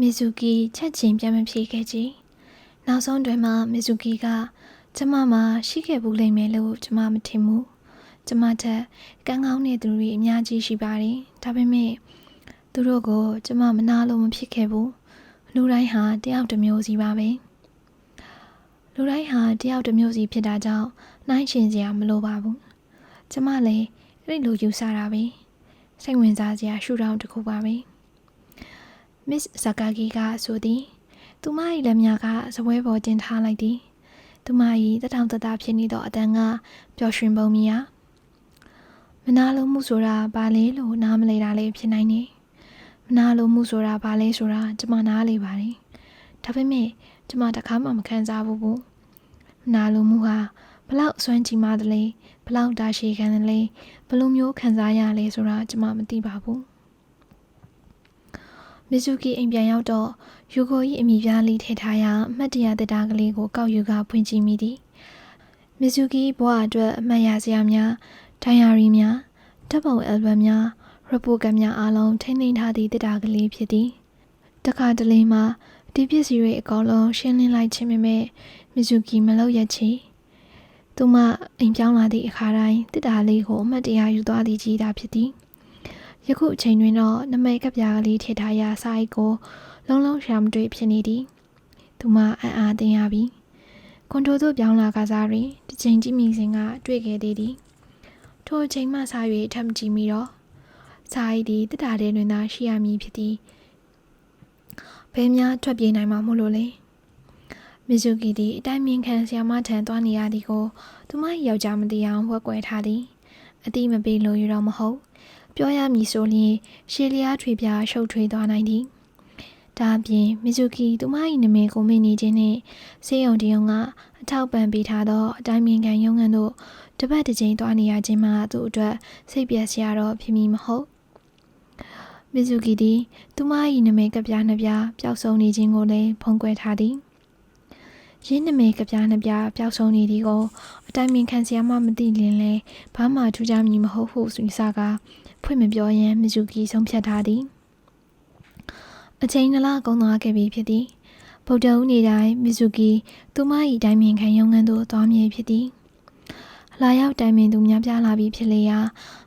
မီဇူကီချက်ချင်းပြန်မဖြေခဲ့ကြ။နောက်ဆုံးတွင်မှမီဇူကီကကျမမှာရှိခဲ့ဘူးလိမ့်မယ်လို့ကျမမထင်ဘူး။ကျမထက်ကန်းကောင်းတဲ့သူတွေအများကြီးရှိပါတယ်။ဒါပေမဲ့သူတို့ကိုကျမမနာလို့မဖြစ်ခဲ့ဘူး။လူတိုင်းဟာတယောက်တစ်မျိုးစီပါပဲ။လူတိုင်းဟာတယောက်တစ်မျိုးစီဖြစ်တာကြောင့်နှိုင်းရှင်စရာမလိုပါဘူး။ကျမလည်း အဲ့လိုယူဆတာပဲ။စိတ်ဝင်စားစရာရှုထောင့်တစ်ခုပါပဲ။ Miss Sakagi ကဆိုသည်သူမ၏လက်များကစပွဲပေါ်တင်ထားလိုက်သည်သူမ၏တထောင်တတဖြစ်နေသောအတန်ကပျော်ရွှင်ပုံမီယာမနာလိုမှုဆိုတာဘာလဲလို့နားမလဲတာလည်းဖြစ်နိုင်နေမနာလိုမှုဆိုတာဘာလဲဆိုတာကျွန်မနားလေပါတယ်ဒါပေမဲ့ကျွန်မတခါမှမခံစားဘူးဘူးမနာလိုမှုဟာ ဘလောက်အစွမ်းကြီးမားတယ်လဲဘလောက်တာရှည်ခံတယ်လဲဘယ်လိုမျိုးခံစားရလဲဆိုတာကျွန်မမသိပါဘူးမီဇူကီအိမ်ပြန်ရောက်တော့ယူကို၏အမိပြားလေးထည့်ထားရာအမှတ်တရတက်တာကလေးကိုကောက်ယူကဖွင့်ကြည့်မိသည်မီဇူကီဘဝအတွက်အမှတ်ရစရာများဒိုင်ယာရီများတပ်ပုံအယ်ဘမ်များရပိုကတ်များအားလုံးထိန်းသိမ်းထားသည့်တက်တာကလေးဖြစ်သည်တခါတလေမှာဒီပစ္စည်းတွေအကောင်လုံးရှင်းလင်းလိုက်ခြင်းပေမဲ့မီဇူကီမလုပ်ရချေ သူမအိမ်ပြောင်းလာသည့်အခါတိုင်းတက်တာလေးကိုအမှတ်တရယူသွားသည်ကြီးတာဖြစ်သည်ယခုအချိန်တွင်တော့နမိတ်ကပြားကလေးထည့်ထားရာစာအိတ်ကိုလုံးလုံးရှာမတွေ့ဖြစ်နေသည်သူမအံ့အားသင်ရပြီကွန်ဒိုသို့ပြောင်းလာကစားတွင်တစ်ချိန်ကြည့်မိစဉ်ကတွေ့ခဲ့သေးသည်ထိုအချိန်မှစ၍ထပ်မကြည့်မိတော့စာအိတ်သည်တက်တာတဲ့တွင်သာရှိရမည်ဖြစ်သည်ဘယ်များထွက်ပြေးနိုင်မှာမို့လို့လဲ မီဇူကီသည်အတိုင်းမြင်ခံဆီယမထံသွားနေရသည်ကိုသူမယောက်ျားမသိအောင်ဝက်ကွယ်ထားသည်အတိမပေးလို့ရတော့မဟုတ်ပြောရမည်ဆိုလျင်ရှေလျားထွေပြရှုပ်ထွေးသွားနိုင်သည်ဒါအပြင်မီဇူကီသူမ၏နာမည်ကိုမေ့နေခြင်းနှင့်စေယုံတယုံကအထောက်ပံ့ပေးထားသောအတိုင်းမြင်ခံရုံးခန်းတို့တပတ်တစ်ကြိမ်သွားနေရခြင်းမှသူ့အတွက်စိတ်ပျက်စရာတော့ဖြစ်မည်မဟုတ်မီဇူကီသည်သူမ၏နာမည်ကပြားနှစ်ပြားပျောက်ဆုံးနေခြင်းကိုလည်းဖုံးကွယ်ထားသည် ရင်းနမေကပြားနှပြပျောက်ဆုံးနေသည်ကိုအတိုင်းမြင်ခံစရာမှမသိလင်လဲဘာမှထူးခြားမည်မဟုတ်ဟုဆိုစကားဖွင့်မပြောရန်မီဇူကီဆုံးဖြတ်ထားသည်အချိန်နလကုန်သွားခဲ့ပြီဖြစ်သည်ဗုဒ္ဓဦးနေ့တိုင်းမီဇူကီသူမ၏တိုင်းမြင်ခံရုံငန်းသို့သွားမည်ဖြစ်သည်လာရောက်တိုင်ပင်သူများပြားလာပြီးဖြစ်လေရာ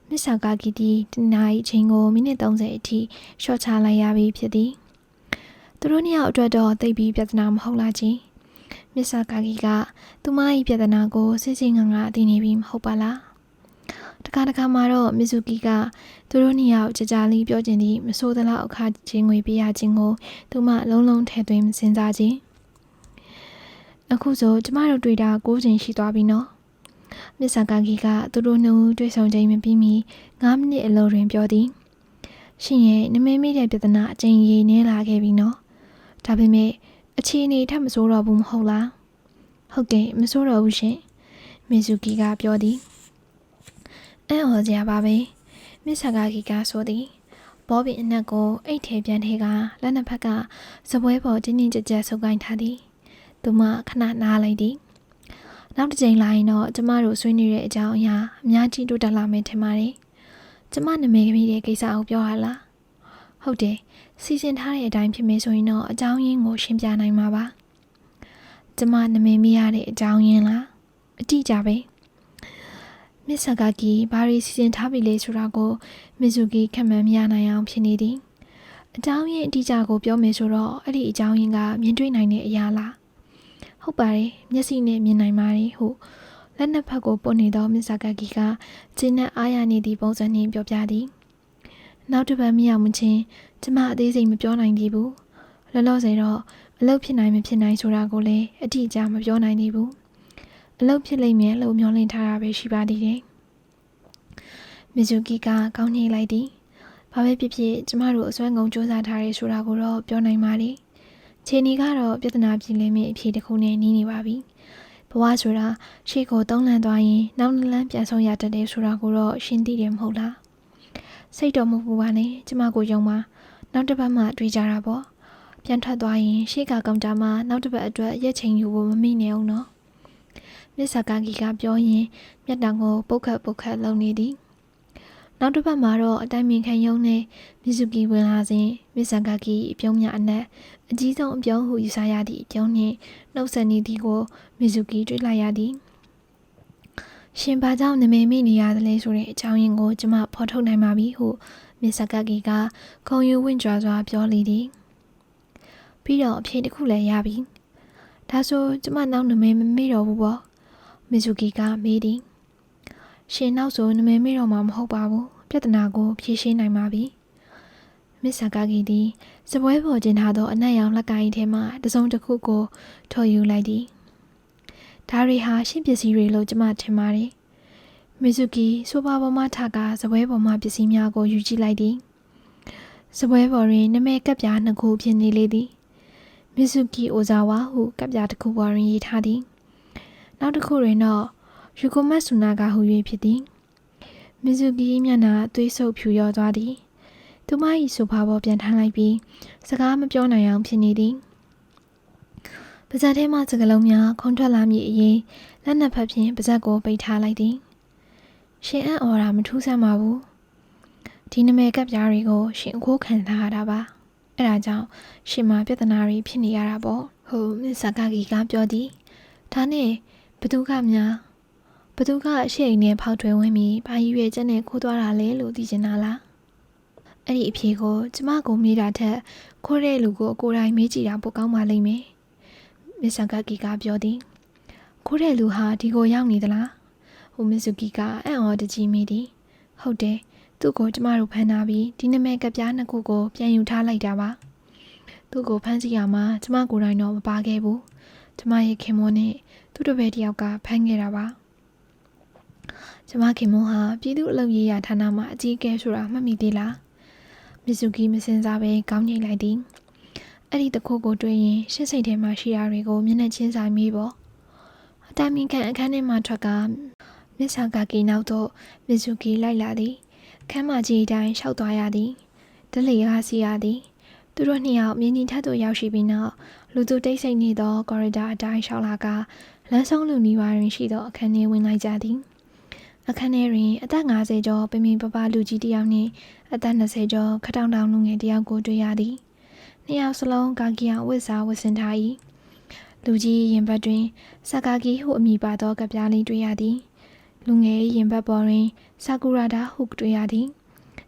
မစ္ဆာကာကီတီတနာရီအချိန်ကိုမိနစ်30အထိရှော့ချလိုက်ရပြီဖြစ်သည်သူတို့နှစ်ယောက်အတွက်တော့သိပြီးပြဿနာမဟုတ်လားကြီး မစ္ဆာကာကီကသူမ၏ပြဿနာကိုစစ်စစ်ငါငါသိနေပြီမဟုတ်ပါလားတခါတခါမှာတော့မီဇူကီကသူတို့နှစ်ယောက်ကြကြလေးပြောချင်သည့်မဆိုးသလောက်အခချင်းငွေပေးရခြင်းကိုသူမလုံးလုံးထဲသွင်းစဉ်းစားခြင်းအခုဆိုကျမတို့တွေ့တာ၉ချိန်ရှိသွားပြီနော်မစ္ဆာကာကီကသူတို့နှစ်ဦးတွေ့ဆုံချိန်မပြီးမီ9မိနစ်အလိုတွင်ပြောသည်ရှင်ရဲ့နမင်းမိတဲ့ပြဿနာအကျဉ်းရည်နေလာခဲ့ပြီနော်ဒါပေမဲ့ အခြေအနေထပ်မဆိုးတော့ဘူးမဟုတ်လားဟုတ်တယ်မဆိုးတော့ဘူးရှင်မီဇူကီကပြောသည်အံ့ဩစရာပါပဲမစ္ဆာကာကီကဆိုသည်ဘောဘီအနက်ကိုအိတ်ထဲပြန်ထဲကလက်နှစ်ဖက်ကစပွဲပေါ်တင်းတင်းကြပ်ကြပ်ဆုပ်ကိုင်းထားသည်သူမခဏနားလိုက်သည်နောက်တစ်ချိန်လာရင်တော့ကျမတို့ဆွေးနွေးတဲ့အကြောင်းအရာအများကြီးတိုးတက်လာမယ်ထင်ပါတယ်ကျမနာမည်ကလေးတဲ့ကိစ္စကိုပြောရလား ဟုတ်တယ်စီစဉ်ထားတဲ့အတိုင်းဖြစ်မယ်ဆိုရင်တော့အကြောင်းရင်းကိုရှင်းပြနိုင်မှာပါကျမနာမည်မရတဲ့အကြောင်းရင်းလားအတိအကျပဲမစ္ဆာဂါကီဘာရီစီစဉ်ထားပြီလေဆိုတာကိုမီဇူကီခံမှန်းမရနိုင်အောင်ဖြစ်နေသည်အကြောင်းရင်းအတိအကျကိုပြောမယ်ဆိုတော့အဲ့ဒီအကြောင်းရင်းကမြင်တွေ့နိုင်တဲ့အရာလားဟုတ်ပါတယ်မျက်စိနဲ့မြင်နိုင်ပါတယ်ဟုလက်နှစ်ဖက်ကိုပုတ်နေသောမစ္ဆာဂါကီကကျင်းနဲ့အားရနေသည့်ပုံစံနှင့်ပြောပြသည် နောက်တစ်ပတ်မရမချင်းကျမအသေးစိတ်မပြောနိုင်သေးဘူးလောလောဆယ်တော့အလုပ်ဖြစ်နိုင်မဖြစ်နိုင်ဆိုတာကိုလည်းအတိအကျမပြောနိုင်သေးဘူးအလုပ်ဖြစ်လိမ့်မယ်လို့မျှော်လင့်ထားတာပဲရှိပါသေးတယ်။မီဇူကီကကောင်းညှိလိုက်သည်။ဘာပဲဖြစ်ဖြစ်ကျမတို့အစွမ်းကုန်စူးစမ်းထားရဲဆိုတာကိုတော့ပြောနိုင်ပါလေ။ခြေနေကတော့ပြဿနာပြည်လင်းမြအဖြစ်တစ်ခုနဲ့နီးနေပါပြီ။ဘဝဆိုတာရှေ့ကိုတုံးလန့်သွားရင်နောက်လန်းပြန်ဆုံးရတတ်တယ်ဆိုတာကိုတော့ရှင်းသိတယ်မဟုတ်လား။ စိတ်တော်မပူပါနဲ့ကျမကိုယုံပါနောက်တစ်ပတ်မှတွေ့ကြတာပေါ့။ပြန်ထွက်သွားရင်ရှေ့ကကောင်တာမှနောက်တစ်ပတ်အတွက်ရက်ချိန်ယူဖို့မမိနေအောင်နော်။မစ္ဆာကာကီကပြောရင်းမျက်တောင်ကိုပုတ်ခတ်ပုတ်ခတ်လုံနေသည်နောက်တစ်ပတ်မှာတော့အတိုင်းမြင်ခံယုံနဲ့မီဇူကီဝင်လာစဉ်မစ္ဆာဂါကီအပြုံးများအနက်အကြီးဆုံးအပြုံးဟုယူဆရသည့်အပြုံးနှင့်နှုတ်ဆက်နေသည်ကိုမီဇူကီတွေ့လိုက်ရသည် ရှင်ဘာကြောင့်နမေမိနေရသလဲဆိုတဲ့အကြောင်းရင်းကိုကျွန်မဖော်ထုတ်နိုင်ပါပြီဟုမစ္ဆာဂါကီကခုံယူဝင့်ကြွားစွာပြောလေသည်ပြီးတော့အဖြေတစ်ခုလည်းရပြီဒါဆိုကျွန်မနောက်နမေမမေ့တော့ဘူးပေါ့မီဇူကီကမေးသည်ရှင်နောက်ဆိုနမေမေ့တော့မှာမဟုတ်ပါဘူးပြဿနာကိုဖြေရှင်းနိုင်ပါပြီမစ္ဆာဂါကီသည်စပွဲပေါ်ကျင်းထားသောအနက်ရောင်လက်ကိုင်းထဲမှတစုံတစ်ခုကိုထော်ယူလိုက်သည် ဒါတွေဟာရှင်းပစ္စည်းတွေလို့ကျွန်မထင်ပါတယ်မီဇူကီဆိုပါပေါ်မှထကစပွဲပေါ်မှပစ္စည်းများကိုယူကြည့်လိုက်သည်စပွဲပေါ်တွင်နမဲကပ်ပြားနှစ်ခုဖြစ်နေလေသည်မီဇူကီအိုဇာဝါဟုကပ်ပြားတစ်ခုပေါ်တွင်ရေးထားသည်နောက်တစ်ခုတွင်တော့ယူကိုမတ်ဆူနာကဟူ၍ဖြစ်သည်မီဇူကီမျက်နှာသွေးဆုပ်ဖြူရောသွားသည်သူမ၏ဆိုဖာပေါ်ပြန်ထမ်းလိုက်ပြီးစကားမပြောနိုင်အောင်ဖြစ်နေသည် ပါဇက်ထဲမှစကလုံးများခုံထွက်လာမည်အရေးလက်နှစ်ဖက်ဖြင့်ပါဇက်ကိုပိတ်ထားလိုက်သည်ရှင်အံ့ဩတာမထူးဆန်းပါဘူးဒီနမဲကပ်ပြားတွေကိုရှင်အခိုးခံထားရတာပါအဲဒါကြောင့်ရှင်မှာပြဿနာတွေဖြစ်နေရတာပေါ့ဟိုမစ္ဆာကကီကပြောသည်ဒါနဲ့ဘသူကများဘသူကအရှိန်နဲ့ဖောက်ထွင်းဝင်ပြီးဘာကြီးရွယ်ချက်နဲ့ခိုးသွားတာလဲလို့သိချင်တာလားအဲ့ဒီအဖြေကိုကျမကိုမေးတာထက်ခိုးတဲ့လူကိုကိုယ်တိုင်မေးကြည့်တာပိုကောင်းပါလိမ့်မယ် မစ္ဆာကကီကပြောသည်ခိုးတဲ့လူဟာဒီကိုရောက်နေသလားဟိုမစ်ဇူကီကအံ့ဩတကြီးမိသည်ဟုတ်တယ်သူ့ကိုကျမတို့ဖမ်းထားပြီးဒီနမဲကပြားနှစ်ခုကိုပြန်ယူထားလိုက်တာပါသူ့ကိုဖမ်းဆီးရမှာကျမကိုယ်တိုင်တော့မပါခဲ့ဘူးကျမရဲ့ခင်မောနဲ့သူ့တပည့်တယောက်ကဖမ်းခဲ့တာပါကျမခင်မောဟာပြည်သူ့အလုပ်ရေးရာဌာနမှာအကြီးအကဲဆိုတာမှတ်မိသေးလားမစ်ဇူကီမစင်စားပဲကောင်းညိတ်လိုက်သည် အဲ့ဒီတခုကိုတွေ့ရင်ရှစ်စိတ်ထဲမှာရှိတာတွေကိုမျက်နှာချင်းဆိုင်မိပေါ့အတိုင်မင်ခံအခန်းထဲမှာထွက်ကမစ္ဆာဂါကီနောက်သို့မစ်ဇူကီလိုက်လာသည်ခမ်းမကြီးတိုင်းရှောက်သွားရသည်ဒလီကားစီရသည်သူတို့နှစ်ယောက်မြင်းကြီးထက်သို့ရောက်ရှိပြီးနောက်လူသူတိတ်ဆိတ်နေသောကော်ရီဒါအတိုင်းရှောက်လာကလမ်းဆုံးလူနီးပါးတွင်ရှိသောအခန်းထဲဝင်လိုက်ကြသည်အခန်းထဲတွင်အသက်50ကျော်ပင်ပင်ပပလူကြီးတစ်ယောက်နှင့်အသက်20ကျော်ခတောင်တောင်လူငယ်တစ်ယောက်ကိုတွေ့ရသည် နှစ်ယောက်စလုံးကာကီယာဝတ်စားဝတ်ဆင်ထား၏လူကြီးရင်ဘတ်တွင်စကာကီဟုအမည်ပါသောကပြားလေးတွေ့ရသည် လူငယ်ရင်ဘတ်ပေါ်တွင်ဆာကူရာဒါဟုတွေ့ရသည်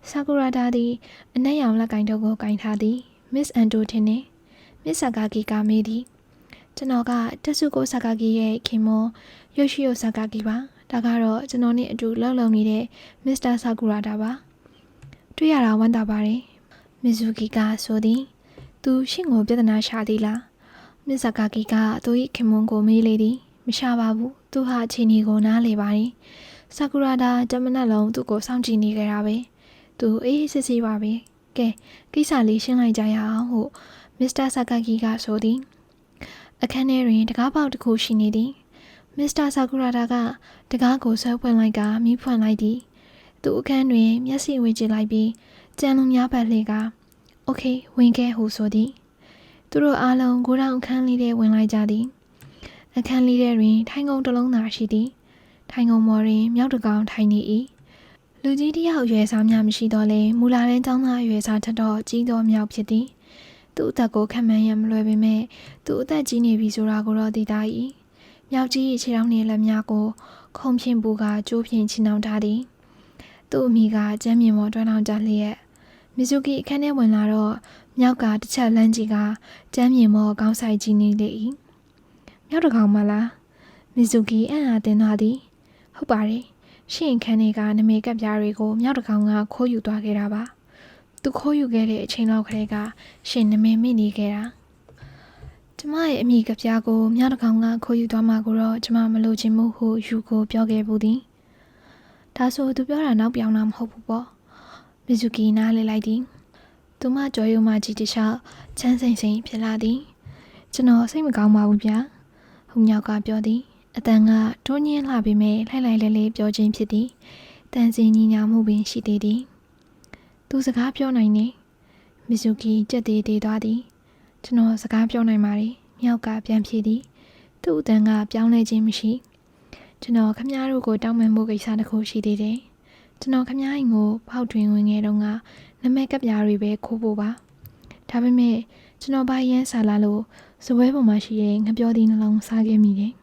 ဆာကူရာဒါသည်အနက်ရောင်လက်ကင်တို့ကိုကင်ထားသည်မစ္စအန်တိုထင်နှင့်မစ္စဆာကာကီကမေးသည်ကျွန်တော်ကတက်ဆုကိုဆာကာကီရဲ့ခင်မောယိုရှိယိုဆာကာကီပါဒါကတော့ကျွန်တော်နဲ့အတူလှုပ်လှုပ်နေတဲ့မစ္စတာဆာကူရာဒါပါတွေ့ရတာဝမ်းသာပါတယ်မီဇူကီကဆိုသည် သူရှင့်ကိုပြဿနာရှာသည်လားမစ္စကာကီကသူ၏ခင်မွန်းကိုမေးလေသည်မရှာပါဘူးသူဟာအချိန်ကိုနားလေပါတယ်ဆာကူရာဒါတမနက်လုံးသူ့ကိုစောင့်ကြည့်နေကြတာပဲသူအေးစစ်စစ်ပါပဲကဲကိစ္စလေးရှင်းလိုက်ကြရအောင်ဟုမစ္စတာဆာကာကီကဆိုသည်အခန်းထဲတွင်တကားပေါက်တစ်ခုရှိနေသည်မစ္စတာဆာကူရာဒါကတကားကိုဆွဲဖွင့်လိုက်ကမီးဖွင့်လိုက်သည်သူအခန်းတွင်မျက်စိဝေကြည့်လိုက်ပြီးကြံလုံးများပတ်လှေက โอเคဝင်ခဲ့ဟုဆိုသည်သူတို့အားလုံးကိုတောင်အခန်းလေးထဲဝင်လိုက်ကြသည်အခန်းလေးထဲတွင် ထိုင်ကုန်တစ်လုံးသာရှိသည်ထိုင်ကုန်မော်တွင်မြောက်တကောင်ထိုင်နေ၏လူကြီးတယောက်အရွယ်စားများမရှိတော့လဲမူလာတဲ့ចောင်းသားအရွယ်စားထက်တော့ကြီးသောမြောက်ဖြစ်သည်သူ့အသက်ကိုခံမှန်းရမလွယ်ပေမဲ့သူ့အသက်ကြီးနေပြီဆိုတာကိုတော့သိသား၏မြောက်ကြီးခြေထောက်နှင့်လက်များကို ခုံဖြင့်ပူကကြိုးဖြင့်ချီနှောင်ထားသည်သူ့အမိကကျမ်းမြင်ပေါ်တွန်းထောင်ကြလျက် မီဇူကီအခန်းထဲဝင်လာတော့မြောက်ကတစ်ချက်လမ်းကြီးကကျမ်းမြင်ပေါ်ကောင်းဆိုင်ကြီးနေလေ၏မြောက်တကောင်မလားမီဇူကီအံ့အားသင်သွားသည် ဟုတ်ပါတယ်ရှင့်ခန်းတွေကနမေကပ်ပြားတွေကိုမြောက်တကောင်ကခိုးယူသွားခဲ့တာပါသူခိုးယူခဲ့တဲ့အချိန်လောက်ကလေးကရှင်နမေမိနေခဲ့တာကျမရဲ့အမိကပြားကိုမြောက်တကောင်ကခိုးယူသွားမှကိုတော့ကျမမလိုချင်မှုဟုယူကိုပြောခဲ့ဘူးသည်ဒါဆိုသူပြောတာနောက်ပြောင်းတာမဟုတ်ဘူးပေါ့ မီဇူကီနားလေလိုက်သည်သူမကြော်ရုံမကြီးတခြားချမ်းစိမ့်စိမ့်ဖြစ်လာသည်ကျွန်တော်စိတ်မကောင်းပါဘူးဗျာဟိုမြောက်ကပြောသည်အတန်ကတွန်းညင်းလာပေမဲ့လှိုက်လိုက်လဲလဲပြောခြင်းဖြစ်သည်တန်စီညီညာမှုပင်ရှိသေးသည်သူစကားပြောနိုင်နေမီဇူကီကြက်သေးသေးသွားသည်ကျွန်တော်စကားပြောနိုင်ပါတယ်မြောက်ကပြန်ဖြေသည်သူ့အတန်ကပြောင်းလဲခြင်းမရှိကျွန်တော်ခမည်းတော်ကိုတောင်းပန်မှုကိစ္စတစ်ခုရှိသေးတယ် ကျွန်တော်ခမ ्या အိမ်ကိုဖောက်ထွင်းဝင်ခဲ့တော့ကနမဲကပ်ပြားတွေပဲခိုးဖို့ပါဒါပေမဲ့ကျွန်တော်ဘာရမ်းဆာလာလို့စပွဲပေါ်မှာရှိတဲ့ငပြောသီးနှလုံးစားခဲ့မိတယ်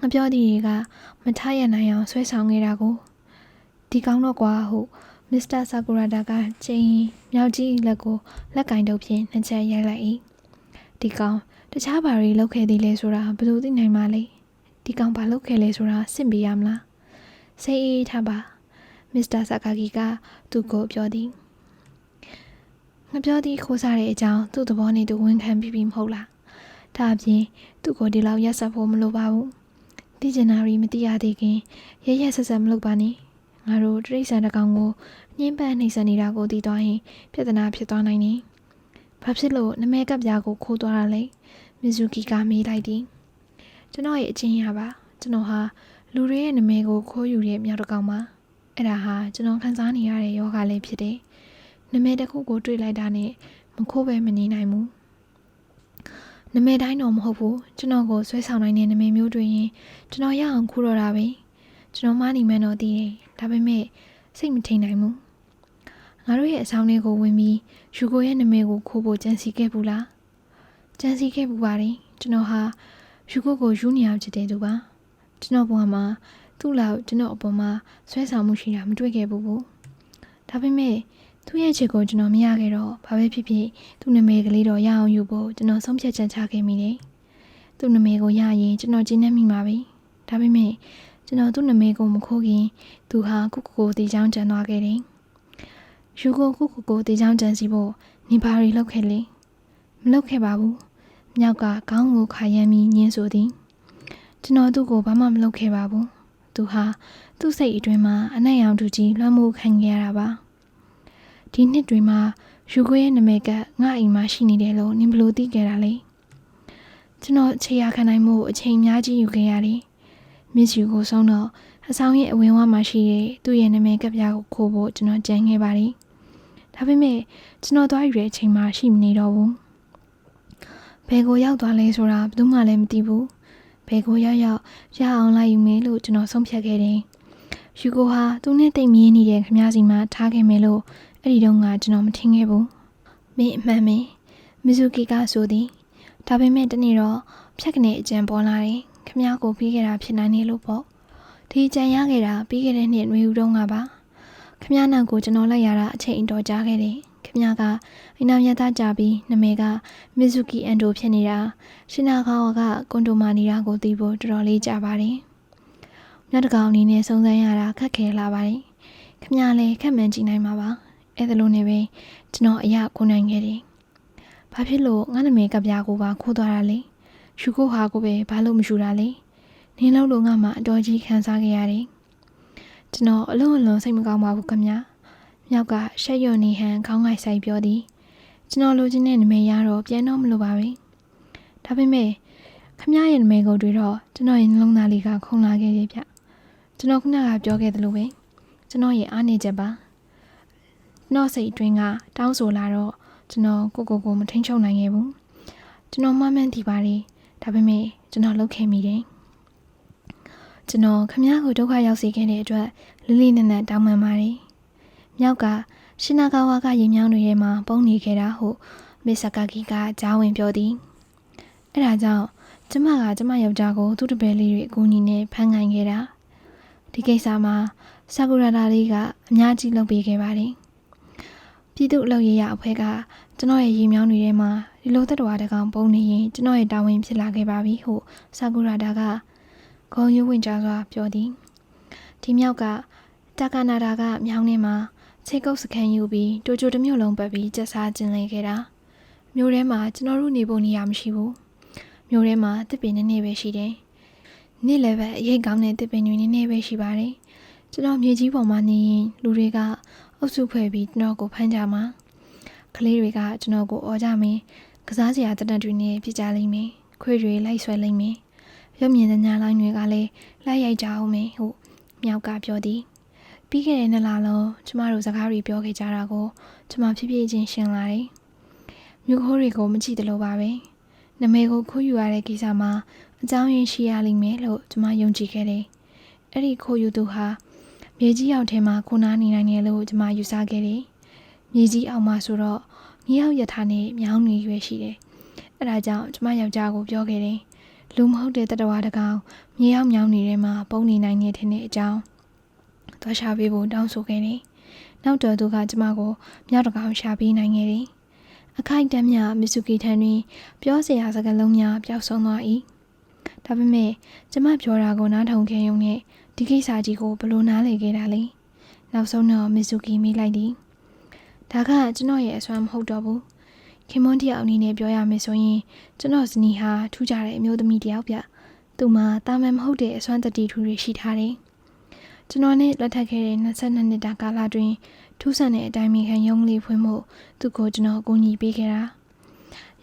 ငပြောသီးတွေကမထရနိုင်အောင်ဆွဲဆောင်ခဲ့တာကိုဒီကောင်းတော့ကွာဟုမစ္စတာဆာကူရာဒါကချိန်မြောက်ကြီးလက်ကိုလက်ကင်တုပ်ဖြင့်နှစ်ချက်ရိုက်လိုက်၏ဒီကောင်တခြားဘာတွေလုပ်ခဲ့သေးလဲဆိုတာဘယ်လိုသိနိုင်မှာလဲဒီကောင်ဘာလုပ်ခဲ့လဲဆိုတာစစ်ပေးရမလား စိတ်အေးထားပါမစ္စတာဆာကာဂီကသူ့ကိုပြောသည်ငါပြောသည်ခိုးစားတဲ့အကြောင်းသူ့သဘောနဲ့သူဝန်ခံပြီးပြီမဟုတ်လားဒါအပြင်သူ့ကိုဒီလောက်ရက်ဆက်ဖို့မလိုပါဘူးသိကျင်နာရီမသိရသေးခင်ရရက်ဆက်ဆက်မလုပ်ပါနဲ့ငါတို့တရိษံတကောင်ကိုညှင်းပန်းနှိမ့်ဆက်နေတာကိုသိသွားရင်ပြဿနာဖြစ်သွားနိုင်တယ်ဘာဖြစ်လို့နမဲကပ်ပြားကိုခိုးသွားတာလဲမီဇူကီကမေးလိုက်သည်ကျွန်တော်ရဲ့အချင်းရပါကျွန်တော်ဟာ လူတွေရဲ့နမဲကိုခိုးယူတဲ့မြောက်တစ်ကောင်ပါအဲ့ဒါဟာကျွန်တော်ခံစားနေရတဲ့ယောဂလည်းဖြစ်တယ်နမဲတစ်ခုကိုတွေ့လိုက်တာနဲ့မခိုးပဲမနေနိုင်ဘူးနမဲတိုင်းတော့မဟုတ်ဘူးကျွန်တော်ကိုဆွဲဆောင်နိုင်တဲ့နမဲမျိုးတွေ့ရင်ကျွန်တော်ရအောင်ခိုးတော့တာပဲကျွန်တော်မနေမှန်းတော့သိတယ်ဒါပေမဲ့စိတ်မထိန်နိုင်ဘူးငါတို့ရဲ့အဆောင်လေးကိုဝင်ပြီးယူကိုရဲ့နမဲကိုခိုးဖို့ကြံစီခဲ့ဘူးလားကြံစီခဲ့ဘူးပါတယ်ကျွန်တော်ဟာယူကိုကိုယူနေအောင်ချစ်တဲ့သူပါ ကျွန်တော်ဘဝမှာသူ့လောက်ကျွန်တော်အပေါ်မှာဆွဲဆောင်မှုရှိတာမတွေ့ခဲ့ဘူးဘူးဒါပေမဲ့သူ့ရဲ့ချစ်ကိုကျွန်တော်မရခဲ့တော့ဘာပဲဖြစ်ဖြစ်သူ့နာမည်ကလေးတော့ရအောင်ယူဖို့ကျွန်တော်ဆုံးဖြတ်ချက်ချခဲ့မိတယ်သူ့နာမည်ကိုရရင်ကျွန်တော်ကျင်းနေမိမှာပဲဒါပေမဲ့ကျွန်တော်သူ့နာမည်ကိုမခိုးခင်သူဟာကုကုကိုတေချောင်းကြံသွားခဲ့တယ်ယူကိုကုကုကိုတေချောင်းကြံစီဖို့နေပါရီလောက်ခဲ့လေမလောက်ခဲ့ပါဘူးမြောက်ကခေါင်းကိုခါရမ်းပြီးညင်းဆိုသည် ကျွန်တော်သူ့ကိုဘာမှမလုပ်ခဲ့ပါဘူးသူဟာသူ့စိတ်အတွင်းမှာအနက်ရောင်တူကြီးလွှမ်းမိုးခံခဲ့ရတာပါဒီနှစ်တွေမှာယူကိုရဲ့နာမည်ကငါအိမ်မှာရှိနေတယ်လို့နင်ဘလို့သိခဲ့တာလဲကျွန်တော်ခြေရခံနိုင်မှုအချိန်များကြီးယူခဲ့ရတယ်မစ်ယူကိုဆုံးတော့အဆောင်ရဲ့အဝင်ဝမှာရှိတဲ့သူ့ရဲ့နာမည်ကပြားကိုခိုးဖို့ကျွန်တော်ကြံခဲ့ပါတယ်ဒါပေမဲ့ကျွန်တော်သွားယူတဲ့အချိန်မှာရှိမနေတော့ဘူးဘယ်ကိုရောက်သွားလဲဆိုတာဘယ်သူမှလည်းမသိဘူး ဘယ်ကိုရောက်ရောက်ရအောင်လိုက်ယူမယ်လို့ကျွန်တော်ဆုံးဖြတ်ခဲ့တယ်။ယူကိုဟာသူနဲ့တိတ်မြင်းနေတဲ့ခမားစီမှာထားခဲ့မယ်လို့အဲ့ဒီတော့ကကျွန်တော်မထင်ခဲ့ဘူး။မင်းအမှန်မင်းမီဇူကီကဆိုသည်ဒါပေမဲ့တနေ့တော့ဖြတ်ကနေအကြံပေါ်လာတယ်။ခမားကိုပြီးခဲ့တာဖြစ်နိုင်နေလို့ပေါ့။ဒီကြံရခဲ့တာပြီးခဲ့တဲ့နှစ်နှွေဦးတုန်းကပါ။ခမားနောက်ကိုကျွန်တော်လိုက်ရတာအချိန်တော်ကြာခဲ့တယ်။ခ မကအိမ်နောက်ရသားကြပြီးနမေကမီဇူကီအန်ဒိုဖြစ်နေတာရှင်နာခေါကကွန်ဒိုမာနေတာကိုသိဖို့တော်တော်လေးကြာပါတယ်။မြတ်တကောင်အနေနဲ့စုံစမ်းရတာခက်ခဲလာပါတယ်။ခမလည်းခက်မှန်ကြည့်နိုင်မှာပါ။အဲ့ဒါလိုနေပဲကျွန်တော်အရာကိုနိုင်ခဲ့တယ်။ဘာဖြစ်လို့ငါနမေကပြားကိုပါခိုးသွားတာလဲ။ရှုကိုဟာကိုပဲဘာလို့မရှူတာလဲ။နင်းလို့လို့ငါမှအတော်ကြီးခံစားခဲ့ရတယ်။ကျွန်တော်အလုံးအလုံးစိတ်မကောင်းပါဘူးခင်ဗျာ။ မြောက်ကရှက်ရွံ့နေဟန်ခေါင်းငိုက်ဆိုင်ပြောသည်ကျွန်တော်လိုချင်တဲ့နမိတ်ရတော့ပြန်တော့မလိုပါဘူးဒါပေမဲ့ခမရဲ့နမိတ်ကိုတွေ့တော့ကျွန်တော်ရဲ့နှလုံးသားလေးကခုန်လာခဲ့ပြီဗျကျွန်တော်ခုနကပြောခဲ့သလိုပဲကျွန်တော်ရဲ့အားနေချက်ပါကျွန်တော်စိတ်အတွင်းကတောင်းဆိုလာတော့ကျွန်တော်ကိုကိုကိုမထိန်ချုပ်နိုင်ခဲ့ဘူးကျွန်တော်မှမှန်းတည်ပါတယ်ဒါပေမဲ့ကျွန်တော်လုပ်ခဲ့မိတယ်ကျွန်တော်ခမရကိုဒုက္ခရောက်စေခဲ့တဲ့အတွက်လေးလေးနက်နက်တောင်းပန်ပါတယ် မြောက်ကရှင်နာဂါဝါကရေမြောင်းတွေထဲမှာပုံနေခဲ့တာဟုမစ္စကာကီကကြားဝင်ပြောသည်အဲဒါကြောင့်ကျမကကျမယောက်ျားကိုသူ့တပည့်လေးတွေအကူအညီနဲ့ဖမ်းငိုင်းခဲ့တာဒီကိစ္စမှာဆာကူရာတာလေးကအများကြီးလုပ်ပေးခဲ့ပါတယ်ပြည်သူ့အလုပ်ရေးရအဖွဲ့ကကျွန်တော်ရဲ့ရေမြောင်းတွေထဲမှာဒီလိုသက်တော်တကောင်ပုံနေရင်ကျွန်တော်ရဲ့တာဝန်ဖြစ်လာခဲ့ပါပြီဟုဆာကူရာတာကဂုံယူဝင်ကြစွာပြောသည်ဒီမြောက်ကတာကာနာတာကမြောင်းထဲမှာ ခြေကုပ်စခန်းယူပြီးတိုချိုတစ်မြို့လုံးပတ်ပြီးကျက်စားကျင်လည်ခဲ့တာမြို့ထဲမှာကျွန်တော်တို့နေဖို့နေရာမရှိဘူးမြို့ထဲမှာတစ်ပင်နည်းနည်းပဲရှိတယ်နေ့လည်းပဲအရေးကောင်းတဲ့တစ်ပင်တွေနည်းနည်းပဲရှိပါတယ်ကျွန်တော်မြေကြီးပေါ်မှာနေရင်လူတွေကအုပ်စုဖွဲ့ပြီးကျွန်တော်ကိုဖမ်းကြမှာကလေးတွေကကျွန်တော်ကိုអော်ကြမယ်ကစားစရာတနတ်တွေနဲ့ပြကြလိမ့်မယ်ခွေတွေလိုက်ဆွဲလိမ့်မယ်ရုပ်မြင်တဲ့ညာလိုင်းတွေကလည်းလိုက်ရိုက်ကြအောင်မယ်ဟုမြောက်ကပြောသည် ပြီးခဲ့တဲ့နှစ်လလုံးကျမတို့စကားတွေပြောခဲ့ကြတာကိုကျမဖြည်းဖြည်းချင်းရှင်းလာတယ်။မြို့ခိုးတွေကိုမကြည့်တယ်လို့ပါပဲ။နမေကိုခိုးယူရတဲ့ကိစ္စမှာအကြောင်းရင်းရှိရလိမ့်မယ်လို့ကျမယုံကြည်ခဲ့တယ်။အဲ့ဒီခိုးယူသူဟာမြေကြီးအောက်ထဲမှာခိုနားနေနိုင်တယ်လို့ကျွန်မယူဆခဲ့တယ်။မြေကြီးအောက်မှာဆိုတော့မြေအောက်ရထားနဲ့မြောင်းနေရွယ်ရှိတယ်။အဲဒါကြောင့်ကျွန်မယောက်ျားကိုပြောခဲ့တယ်။လူမဟုတ်တဲ့တတဝါတကောင်မြေအောက်မြောင်းနေထဲမှာပုံနေနိုင်နေတဲ့အကြောင်း သွားရှာပေးဖို့တောင်းဆိုခဲ့တယ်။နောက်တော်သူကကျွန်မကိုမြောက်တကောင်ရှာပေးနိုင်ခဲ့တယ်။အခိုက်အတန့်မြမီဆူကီထံတွင် ပြောစရာစကားလုံးများပျောက်ဆုံးသွား၏။ဒါပေမဲ့ကျမပြောတာကိုနားထောင်ခဲ့ရုံနဲ့ဒီကိစ္စကြီးကိုဘလို့နားလည်ခဲ့တာလဲနောက်ဆုံးတော့မီဇူကီမိလိုက်သည်ဒါကကျွန်တော်ရဲ့အစွမ်းမဟုတ်တော့ဘူးခင်မွန်တယောက်အနေနဲ့ပြောရမယ်ဆိုရင်ကျွန်တော်ဇနီးဟာထူးခြားတဲ့အမျိုးသမီးတယောက်ပြသူမှာတာမန်မဟုတ်တဲ့အစွမ်းတတိထူတွေရှိထားတယ် ကျွန်တော်နဲ့လက်ထပ်ခဲ့တဲ့22နှစ်တာကာလတွင်ထူးဆန်းတဲ့အတိုင်းမိခံရုံးလေးဖွင့်မှုသူ့ကိုကျွန်တော်အကူအညီပေးခဲ့တာ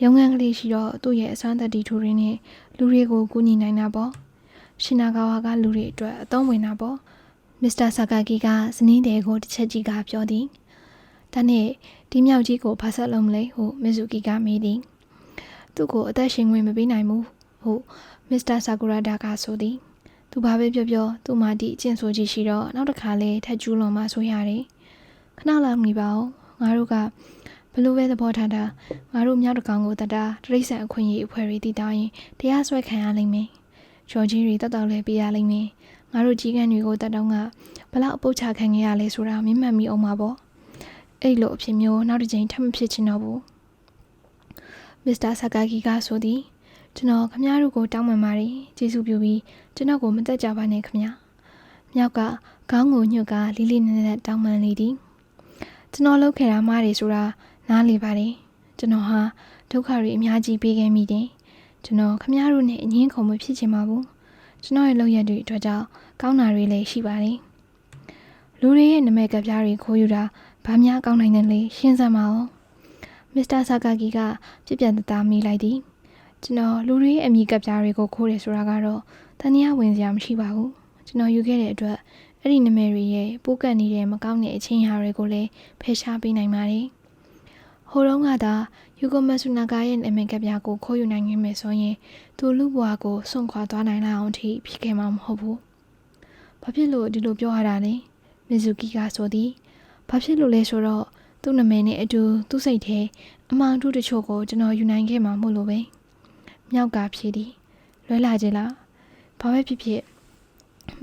ရုံးခန်းကလေးရှိတော့သူ့ရဲ့အစွမ်းတတိထူတွေနဲ့လူတွေကိုကူညီနိုင်တာပေါ့ရှင်နာဂါဝါကလူတွေအတွက်အသုံးဝင်တာပေါ့မစ္စတာဆာကာကီကဇနီးတဲ့ကိုတစ်ချက်ကြီးကပြောသည်ဒါနဲ့ဒီမြောက်ကြီးကိုဘာဆက်လုံးမလဲဟုမီဇူကီကမေးသည်သူ့ကိုအသက်ရှင်ခွင့်မပေးနိုင်ဘူးဟုမစ္စတာဆာကူရာဒါကဆိုသည် သူဘာပဲပြောပြောသူ့မှာဒီအကျင့်ဆိုကြီးရှိတော့နောက်တစ်ခါလဲထက်ကျူးလွန်မှဆိုရတယ်ခဏလောက်နေပါဦးငါတို့ကဘလို့ပဲသဘောထားတာငါတို့မြောက်တကောင်ကိုတတာတရိษံအခွင့်အရေးအဖွဲ့တွေတည်တောင်းရင်တရားစွဲခံရလိမ့်မယ်ချော်ကြီးတွေတတ်တော်လဲပေးရလိမ့်မယ်ငါတို့ကြီးကန်းတွေကိုတတ်တော့ကဘလောက်အပုတ်ချခံခဲ့ရလဲဆိုတာမင်းမှန်မိအောင်ပါပေါ့အဲ့လိုအဖြစ်မျိုးနောက်တစ်ချိန်ထပ်မဖြစ်ချင်တော့ဘူးမစ္စတာဆာကာကီကဆိုသည် ကျွန်တော်ခမရတို့ကိုတောင်းပန်ပါတယ်ကျေးဇူးပြုပြီးကျွန်တော်ကိုမသက်ကြပါနဲ့ခမရမြောက်ကခေါင်းကိုညှွတ်ကလေးလေးနက်နက်တောင်းပန်လေသည်ကျွန်တော်လုပ်ခဲ့တာမှားတယ်ဆိုတာနားလေပါတယ်ကျွန်တော်ဟာဒုက္ခတွေအများကြီးပေးခဲ့မိတယ်ကျွန်တော်ခမရတို့နဲ့အငင်းခုံမဖြစ်ချင်ပါဘူးကျွန်တော်ရဲ့လုပ်ရက်တွေအတွက်ကြောင့်ကောင်းတာတွေလည်းရှိပါတယ်လူတွေရဲ့နမဲကပြားတွေခိုးယူတာဘာများကောင်းနိုင်တယ်လဲရှင်းစမ်းပါဦးမစ္စတာဆာကာကီကပြပြတသားမိလိုက်သည် ကျွန်တော်လူတွေရဲ့အမိကပြားတွေကိုခိုးတယ်ဆိုတာကတော့တန်တရားဝင်စရာမရှိပါဘူးကျွန်တော်ယူခဲ့တဲ့အတွက်အဲ့ဒီနမဲတွေရဲ့ပိုးကတ်နေတဲ့မကောင်းတဲ့အချင်းဟာတွေကိုလည်းဖယ်ရှားပေးနိုင်ပါတယ်ဟိုတုန်းကသာယူကိုမဆူနာကာရဲ့နာမည်ကပြားကိုခိုးယူနိုင်ခဲ့မယ်ဆိုရင်သူလူဘွားကိုစွန့်ခွာသွားနိုင်လောက်အောင်ထိဖြစ်ခဲ့မှာမဟုတ်ဘူး။ဘာဖြစ်လို့ဒီလိုပြောရတာလဲ။မီဇူကီကဆိုသည်။ဘာဖြစ်လို့လဲဆိုတော့သူ့နာမည်နဲ့အတူသူ့စိတ်ထဲအမှန်တူတချို့ကိုကျွန်တော်ယူနိုင်ခဲ့မှာမို့လို့ပဲ။ မြောက်ကဖြေသည်။လွဲလာခြင်းလား။ဘာပဲဖြစ်ဖြစ်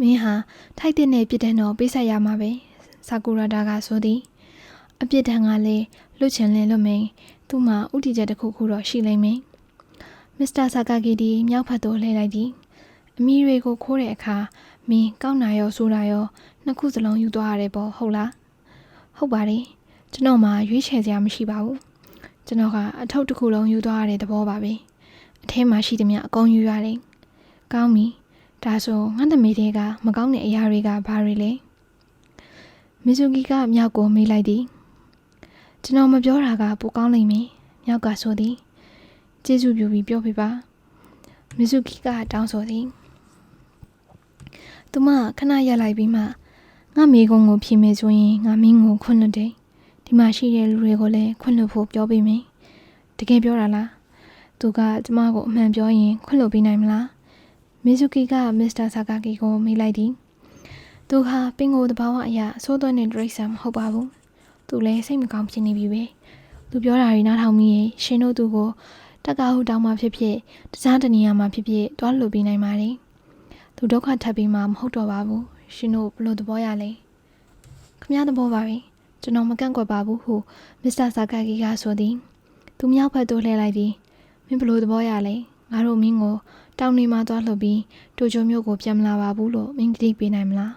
မင်းဟာထိုက်တဲ့နဲ့ပြစ်ဒဏ်တော့ပေးဆက်ရမှာပဲ။ဆာကူရာဒါကဆိုသည်။အပြစ်ဒဏ်ကလည်းလွတ်ချင်လင်းလွတ်မင်းသူ့မှာဥတီချက်တစ်ခုခုတော့ရှိလိမ့်မယ်။မစ္စတာဆာကာဂီဒီမြောက်ဖက်သို့လှည့်လိုက်သည်။အမီတွေကိုခိုးတဲ့အခါမင်းကောက်နာရောဆိုတာရောနှစ်ခုစလုံးယူသွားရတယ်ပေါ့ဟုတ်လား။ဟုတ်ပါတယ်။ကျွန်တော်မှရွေးချယ်စရာမရှိပါဘူး။ကျွန်တော်ကအထုပ်တစ်ခုလုံးယူသွားရတဲ့သဘောပါပဲ။ အထဲမှာရှိသမျှအကုန်ယူရတယ်။ကောင်းပြီ။ဒါဆိုငါသမီးတွေကမကောင်းတဲ့အရာတွေကဘာတွေလဲ။မီဇူကီကမြောက်ကိုမေးလိုက်သည်။ကျွန်တော်မပြောတာကပိုကောင်းလိမ့်မယ်မြောက်ကဆိုသည်ကျေးဇူးပြုပြီးပြောပြပါမီဇူကီကတောင်းဆိုသည်သူမခဏရက်လိုက်ပြီးမှငါမိကုံကိုဖြေမယ်ဆိုရင်ငါမင်းကိုခွင့်လွတ်တယ်ဒီမှာရှိတဲ့လူတွေကိုလည်းခွင့်လွတ်ဖို့ပြောပေးမယ်တကယ်ပြောတာလား သူကကျမကိုအမှန်ပြောရင်ခွင့်လွတ်ပေးနိုင်မလားမီဇူကီကမစ္စတာဆာကာကီကိုမေးလိုက်သည်သူဟာပင်ကိုတဘာဝအရာအစိုးသွင်းတဲ့ဒရိတ်ဆာမဟုတ်ပါဘူးသူလည်းစိတ်မကောင်းဖြစ်နေပြီပဲသူပြောတာတွေနားထောင်မိရင်ရှင်တို့သူကိုတက္ကဟုတောင်းမှဖြစ်ဖြစ်တခြားတနေရာမှာဖြစ်ဖြစ်တွားလို့ပြီးနိုင်ပါတယ်သူဒုက္ခထပ်ပြီးမှမဟုတ်တော့ပါဘူးရှင်တို့ဘလို့သဘောရလဲခမရသဘောပါပဲကျွန်တော်မကန့်ကွက်ပါဘူးဟုမစ္စတာဆာကာကီကဆိုသည်သူမြောက်ဘက်သို့လှည့်လိုက်ပြီး မင်းဘလို့သဘောရလဲငါတို့မင်းကိုတောင်းနေမှသွားလှုပ်ပြီးတိုချိုမျိုးကိုပြန်မလာပါဘူးလို့မင်းကတိပေးနိုင်မလား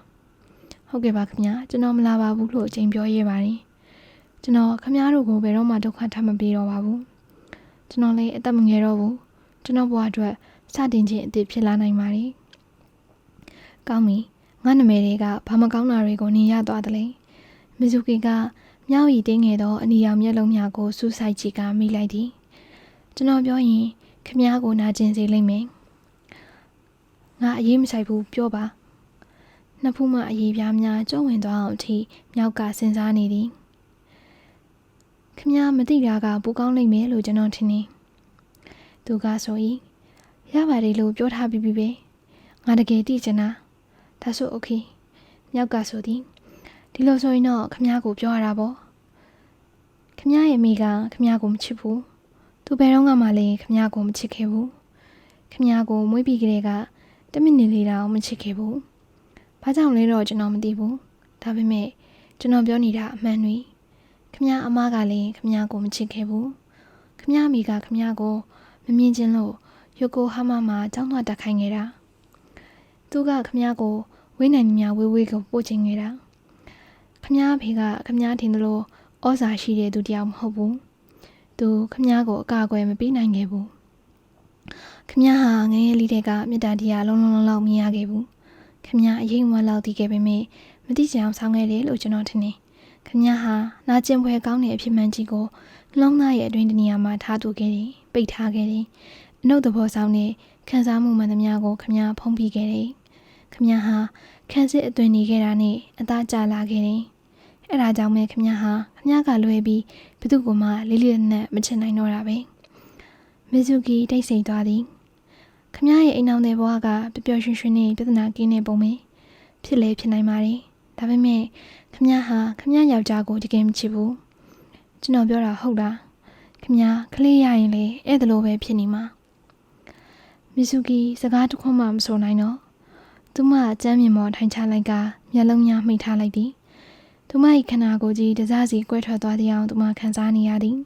ဟုတ်ကဲ့ပါခင်ဗျာကျွန်တော်မလာပါဘူးလို့အချိန်ပြောရဲပါတယ်ကျွန်တော်ခမားတို့ကိုဘယ်တော့မှဒုက္ခထပ်မပေးတော့ပါဘူးကျွန်တော်လည်းအသက်မငယ်တော့ဘူးကျွန်တော်ဘဝအတွက်စတင်ခြင်းအသစ်ဖြစ်လာနိုင်ပါတယ်ကောင်းပြီငါနမဲတွေကဘာမကောင်းတာတွေကိုနေရသွားတယ်လေမီဇူကီကမြောက်ရီတင်းငယ်သောအနီရောင်မျက်လုံးများကိုစူးစိုက်ကြည့်ကမိလိုက်သည် ကျွန်တော်ပြောရင်ခမည်းကိုနာကျင်စေလိမ့်မယ်ငါအရေးမဆိုင်ဘူးပြောပါနှစ်ဖူးမှအရေးပြားများကျုံဝင်သွားအောင်အထိမြောက်ကစဉ်းစားနေသည်ခမည်းမသိတာကပိုကောင်းလိမ့်မယ်လို့ကျွန်တော်ထင်နေသူကဆို၏ရပါတယ်လို့ပြောထားပြီးပြီပဲငါတကယ်သိချင်တာဒါဆိုโอเคမြောက်ကဆိုသည်ဒီလိုဆိုရင်တော့ခမည်းကိုပြောရတာပေါ့ခမည်းရဲ့မိကခမည်းကိုမချစ်ဘူး သူဘယ်တော့မှလည်းခမရကိုမချစ်ခဲ့ဘူးခမရကိုမွေးပြီးကလေးကတမိနစ်လေးတောင်မချစ်ခဲ့ဘူးဘာကြောင့်လဲတော့ကျွန်တော်မသိဘူးဒါပေမဲ့ကျွန်တော်ပြောနေတာအမှန်တွေခမရအမကလည်းခမရကိုမချစ်ခဲ့ဘူးခမရမိကခမရကိုမမြင်ချင်းလို့ယိုကိုဟာမမှာចောင်းသွားတက်ခိုင်းခဲ့တာသူကခမရကိုဝိနိုင်မြဝေးဝေးကိုပို့ချင်ခဲ့တာခမရဖေကခမရထင်တယ်လို့ဩဇာရှိတဲ့သူတယောက်မဟုတ်ဘူး သူခမည်းကိုအကာအကွယ်မပေးနိုင်ခဲ့ဘူးခမည်းဟာငငယ်လေးတည်းကမြတ်တာတရားလုံးလုံးလုံးလောက်မြင်ရခဲ့ဘူးခမည်းအရင်ဝမ်းလောက်တည်ခဲ့ပေမဲ့မတိကျအောင်ဆောင်ခဲ့တယ်လို့ကျွန်တော်ထင်တယ်ခမည်းဟာနာကျင်ဖွယ်ကောင်းတဲ့အဖြစ်မှန်ကြီးကိုနှလုံးသားရဲ့အတွင်းတနေရာမှာထားသူခဲ့တယ်ပိတ်ထားခဲ့တယ်အနှုတ်သဘောဆောင်တဲ့ခံစားမှုမှန်သမျှကိုခမည်းဖုံးပြခဲ့တယ်ခမည်းဟာခံစစ်အသွင်နေခဲ့တာနဲ့အသားကျလာခဲ့တယ် အဲ့ဒါကြောင့်မဲခမဟာခမကလွဲပြီးဘသူ့ကိုမှလေးလေးနက်မချင်နိုင်တော့တာပဲမီဇူကီတိတ်ဆိတ်သွားသည်ခမရဲ့အိမ်အောင်တဲ့ဘဝကပျော်ပျော်ရွှင်ရွှင်နဲ့ပြဿနာကင်းတဲ့ပုံပဲဖြစ်လေဖြစ်နိုင်ပါတယ်ဒါပေမဲ့ခမဟာခမယောက်ျားကိုတကယ်မချစ်ဘူးကျွန်တော်ပြောတာဟုတ်လားခမကလေးရရင်လေအဲ့ဒါလိုပဲဖြစ်နေမှာမီဇူကီစကားတစ်ခွန်းမှမဆိုနိုင်တော့သူမအကျမ်းမြင်မော်ထိုင်ချလိုက်ကမျက်လုံးများမှိတ်ထားလိုက်သည် သူမ၏ခန္ဓာကိုယ်ကြီးတစားစီကွဲထွက်သွားသည့်အောင်သူမခံစားနေရသည်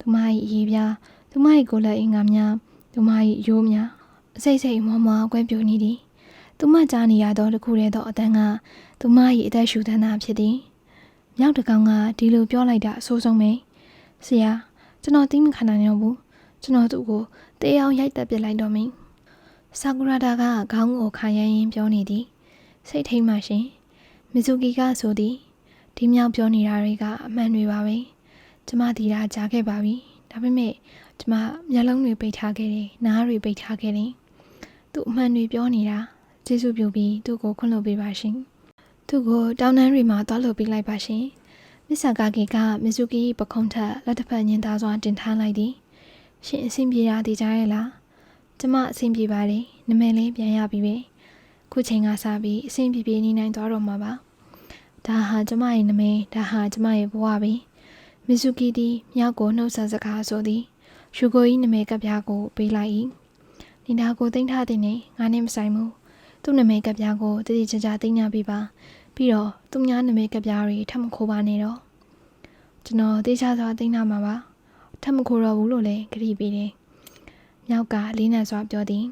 သူမ၏အရေးပြားသူမ၏ကိုယ်လက်အင်္ဂါများသူမ၏ရိုးများအစိတ်စိတ်မောမောကွဲပြိုနေသည်သူမကြားနေရသောတစ်ခုတည်းသောအတန်းကသူမ၏အသက်ရှူသန်းတာဖြစ်သည်မြောက်တကောင်ကဒီလိုပြောလိုက်တာအဆိုးဆုံးပဲဆရာကျွန်တော်သိမခံနိုင်တော့ဘူးကျွန်တော်သူ့ကိုတေးအောင်ရိုက်တက်ပစ်လိုက်တော့မင်းဆာကူရာတာကခေါင်းကိုခါရရင်ပြောနေသည်စိတ်ထိတ်မှရှင်မီဇူကီကဆိုသည် ဒီမြောက်ပြောနေတာတွေကအမှန်တွေပါပဲကျမဒီတာကြားခဲ့ပါပြီဒါပေမဲ့ကျမမျက်လုံးတွေပိတ်ထားခဲ့တယ်နားတွေပိတ်ထားခဲ့တယ်သူအမှန်တွေပြောနေတာကျေးဇူးပြုပြီးသူ့ကိုခွင့်လွှတ်ပေးပါရှင်သူ့ကိုတောင်းတန်းတွေမှာသွားလို့ပေးလိုက်ပါရှင်မစ္ဆာကာကီကမီဇူကီပခုံးထက်လက်တစ်ဖက်ညင်သားစွာတင်ထားလိုက်သည်ရှင်အဆင်ပြေတာဒီကြားရဲ့လားကျမအဆင်ပြေပါတယ်နမည်လေးပြန်ရပြီပဲခုချိန်ကစပြီးအဆင်ပြေပြေနေနိုင်သွားတော့မှာပါ ဒါဟာကျမရဲ့နမည်ဒါဟာကျမရဲ့ဘဝပဲမီဇူကီတီမြောက်ကိုနှုတ်ဆက်စကားဆိုသည်ရှူကိုကြီးနမည်ကပ်ပြားကိုပေးလိုက်၏နေဒါကိုသိမ့်ထားတဲ့နေငါနဲ့မဆိုင်ဘူးသူ့နမည်ကပ်ပြားကိုတတိချာချာသိမ့်ညာပေးပါပြီးတော့သူများနမည်ကပ်ပြားတွေထပ်မခိုးပါနဲ့တော့ကျွန်တော်တေးချစွာသိမ့်နာမှာပါထပ်မခိုးတော့ဘူးလို့လည်းခရီးပေးတယ်မြောက်ကလေးနံစွာပြောသည်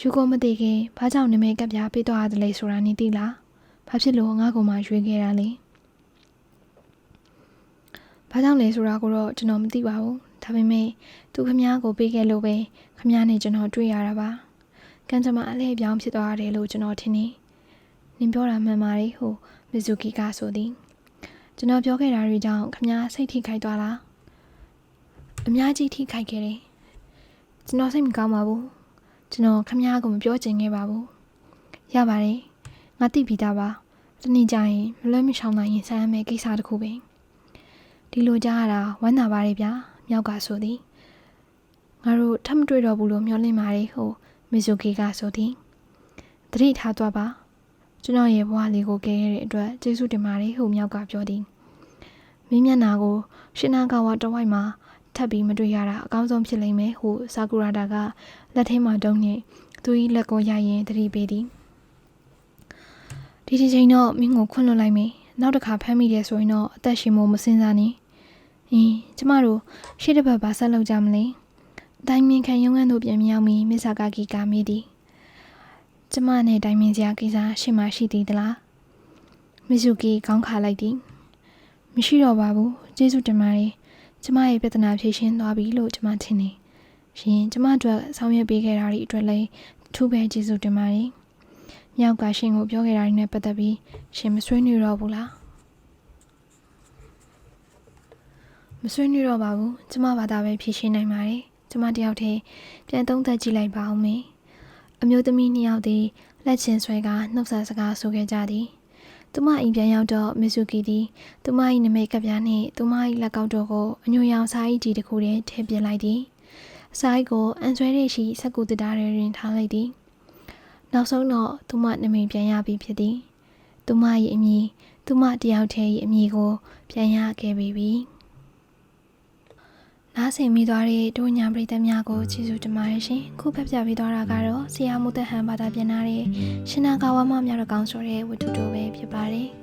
ယူကိုမသိခင်ဘာကြောင့်နမဲကပ်ပြားပေးတော့ရတယ်လဲဆိုတာနေသိလား ဘာဖြစ်လို့ငါ့ကိုမှရွေးခဲ့တာလဲဘာကြောင့်လဲဆိုတာကိုတော့ကျွန်တော်မသိပါဘူးဒါပေမဲ့သူခမားကိုပေးခဲ့လို့ပဲခမားနဲ့ကျွန်တော်တွေ့ရတာပါကံကြမ္မာအလဲပြောင်းဖြစ်သွားတယ်လို့ကျွန်တော်ထင်နေနင်ပြောတာမှန်ပါတယ်ဟိုမီဇူကီကဆိုသည်ကျွန်တော်ပြောခဲ့တာတွေကြောင့်ခမားစိတ်ထိခိုက်သွားလားအများကြီးထိခိုက်ခဲ့တယ်ကျွန်တော်စိတ်မကောင်းပါဘူးကျွန်တော်ခမားကိုမပြောချင်ခဲ့ပါဘူးရပါတယ်ငါသိပြီးသားပါ တနေ့ကျရင်မလွဲမရှောင်နိုင်ရင်ဆမ်းမယ်ကိစ္စတခုပဲဒီလိုကြားရတာဝမ်းသာပါတယ်ဗျာမြောက်ကဆိုသည်ငါတို့ထပ်မတွေ့တော့ဘူးလို့မျှော်လင့်ပါတယ်ဟိုမီဇိုကီကဆိုသည်တတိထားသွားပါကျွန်တော်ရဲ့ဘဝလေးကိုကဲခဲ့တဲ့အတွက်ကျေးဇူးတင်ပါတယ်ဟိုမြောက်ကပြောသည်မင်းမျက်နာကိုရှင်နာကာဝတဝိုက်မှာထပ်ပြီးမတွေ့ရတာအကောင်းဆုံးဖြစ်လိမ့်မယ်ဟုဆာကူရာတာကလက်ထဲမှာတုံးနေသူ၏လက်ကိုရရင်တတိပေးသည် ဒီဒီချိန်တော့မင်းကိုခွန့်လွတ်လိုက်မယ်နောက်တစ်ခါဖမ်းမိတယ်ဆိုရင်တော့အသက်ရှင်မို့မစင်စားနဲ့အင်းကျမတို့ရှေ့တစ်ပတ်ဘာဆက်လုပ်ကြမလဲတိုင်မင်ခံရုံးခန်းတို့ပြန်မြောက်ပြီးမစ္ဆာကာကီကမေးသည်ကျမနဲ့တိုင်မင်စရာကိစ္စရှေ့မှာရှိသေးသလားမစ်ဇူကီခေါင်းခါလိုက်သည်မရှိတော့ပါဘူးကျေးဇူးတင်ပါတယ်ကျမရဲ့ပြဿနာဖြေရှင်းသွားပြီလို့ကျမထင်နေရှင်ကျမတို့ဆောင်ရွက်ပေးခဲ့တာတွေအတွက်လည်းထူးပဲကျေးဇူးတင်ပါတယ် မြောက်ကရှင်ကိုပြောခဲ့တာတွေနဲ့ပတ်သက်ပြီးရှင်မဆွေးနွေးတော့ဘူးလားမဆွေးနွေးတော့ပါဘူးကျမဘာသာပဲဖြေရှင်းနိုင်ပါတယ်ကျမတယောက်တည်းပြန်သုံးသပ်ကြည့်လိုက်ပါဦးမေအမျိုးသမီးနှစ်ယောက်သည်လက်ချင်းဆွဲကနှုတ်ဆက်စကားဆိုခဲ့ကြသည်သူမအိမ်ပြန်ရောက်တော့မီဇူကီသည်သူမ၏နမိတ်ကပြားနှင့်သူမ၏လက်ကောက်တို့ကိုအညိုရောင်စား၏ကြီးတစ်ခုတည်းထည့်ပြလိုက်သည်အစာအိတ်ကိုအန်ဆွဲရရှိစက်ကူတတားတွင်ထားလိုက်သည် နောက်ဆုံးတော့သူမနမိတ်ပြန်ရပြီဖြစ်သည်သူသူမ၏အမည်သူမတယောက်တည်း၏အမည်ကို ပြန်ရခဲ့ပြီးပြီနားဆင်မိသွားတဲ့တို့ညာပရိသတ်များကိုကျေးဇူးတင်ပါတယ်ရှင်ခုဖက်ပြပေးသွားတာကတော့ဆရာမုသက်ဟန်ဘာသာပြန်လာတဲ့ရှင်နာကာဝမမြောက်တကောင်ဆိုတဲ့ဝတ္ထုတိုပဲဖြစ်ပါတယ်